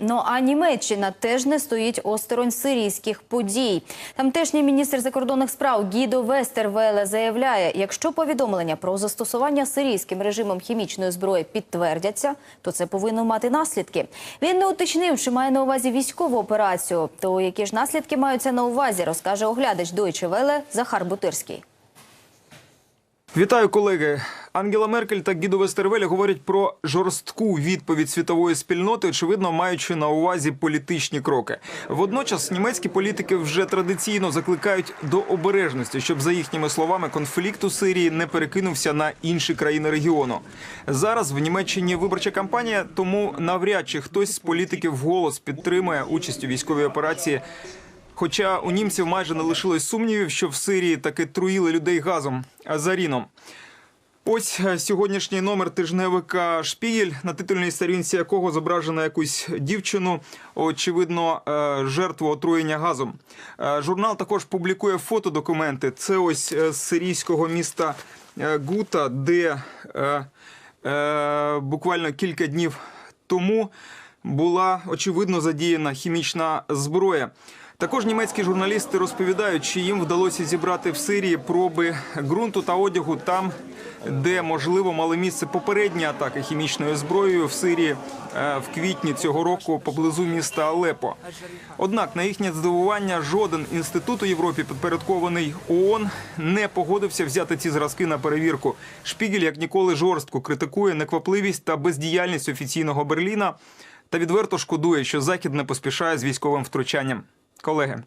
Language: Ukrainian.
Ну а Німеччина теж не стоїть осторонь сирійських подій. Тамтешній міністр закордонних справ Гідо Вестервеле заявляє, якщо повідомлення про застосування сирійським режимом хімічної зброї підтвердяться, то це повинно мати наслідки. Він не уточнив, чи має на увазі військову операцію. То які ж наслідки маються на увазі, розкаже оглядач Deutsche Welle Захар Бутирський. Вітаю, колеги. Ангела Меркель та Гідо Вестервелі говорять про жорстку відповідь світової спільноти, очевидно, маючи на увазі політичні кроки. Водночас німецькі політики вже традиційно закликають до обережності, щоб за їхніми словами конфлікт у Сирії не перекинувся на інші країни регіону. Зараз в Німеччині виборча кампанія, тому навряд чи хтось з політиків вголос підтримує участь у військовій операції. Хоча у німців майже не лишилось сумнівів, що в Сирії таки труїли людей газом азаріном. Ось е, сьогоднішній номер тижневика Шпігель, на титульній сторінці якого зображено якусь дівчину, очевидно, е, жертву отруєння газом. Е, Журнал також публікує фотодокументи. Це ось з сирійського міста Гута, де буквально кілька днів тому була очевидно задіяна хімічна зброя. Також німецькі журналісти розповідають, що їм вдалося зібрати в Сирії проби ґрунту та одягу там, де можливо мали місце попередні атаки хімічною зброєю в Сирії е, в квітні цього року поблизу міста Алепо. Однак, на їхнє здивування, жоден інститут у Європі, підпорядкований ООН, не погодився взяти ці зразки на перевірку. Шпігель як ніколи жорстко критикує неквапливість та бездіяльність офіційного Берліна та відверто шкодує, що Захід не поспішає з військовим втручанням. Колеги.